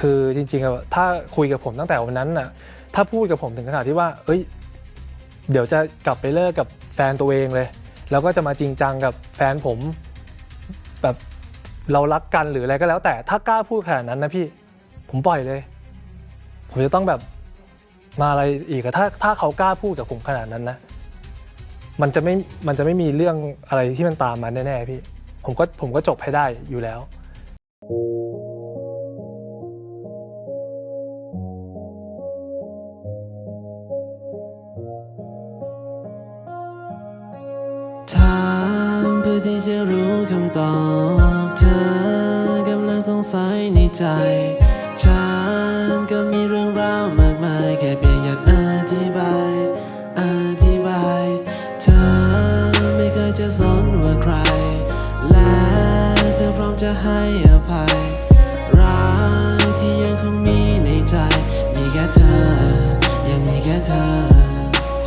คือจริงๆถ้าคุยกับผมตั้งแต่วันนั้นน่ะถ้าพูดกับผมถึงขนาดที่ว่า เอ้ย เดี๋ยวจะกลับไปเลิกกับแฟนตัวเองเลย แล้วก็จะมาจริงจังกับแฟนผม แบบเรารักกันหรืออะไรก็แล้ว แต่ถ้ากล้าพูดขนาดนั้นนะพี่ ผมปล่อยเลย ผมจะต้องแบบมาอะไรอีกถ้าถ้าเขากล้าพูดกับผมขนาดนั้นนะ มันจะไม่มันจะไม่มีเรื่องอะไรที่มันตามมาแน่ๆพี่ ผมก็ผมก็จบให้ได้อยู่แล้ว พื่อที่จะรู้คำตอบ เธอกำลังสงสัยในใจ ฉันก็มีเรื่องราวมากมาย แค่เพียงอยากอธิบาย อธิบาย เธอไม่เคยจะสนว่าใคร และเธอพร้อมจะให้อภัย รักที่ยังคงมีในใจ มีแค่เธอ ยังมีแค่เธอ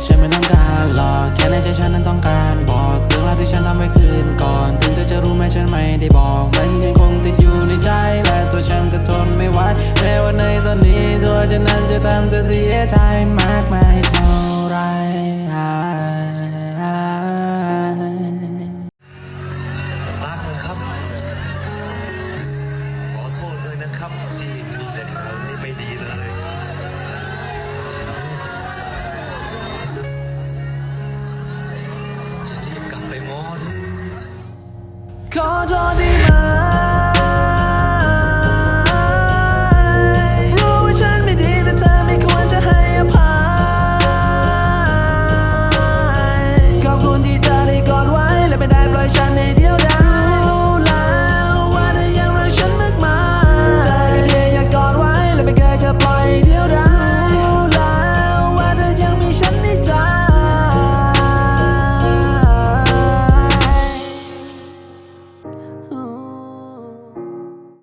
ฉันไม่ต้องการหรอกแค่ในใจฉันนั้นต้องการ ฉันทำไว้คืนก่อน ถึงเธอจะรู้ไหมฉันไม่ได้บอก มันยังคงติดอยู่ในใจ และตัวฉันก็ทนไม่ไหวแม้ว่าในตอนนี้ตัวฉันนั้นจะทำเธอเสียใจมากมายเท่าไรรักนะครับ ขอโทษด้วยนะครับที่มีแต่ข่าวที่ไม่ดีเลย 커져들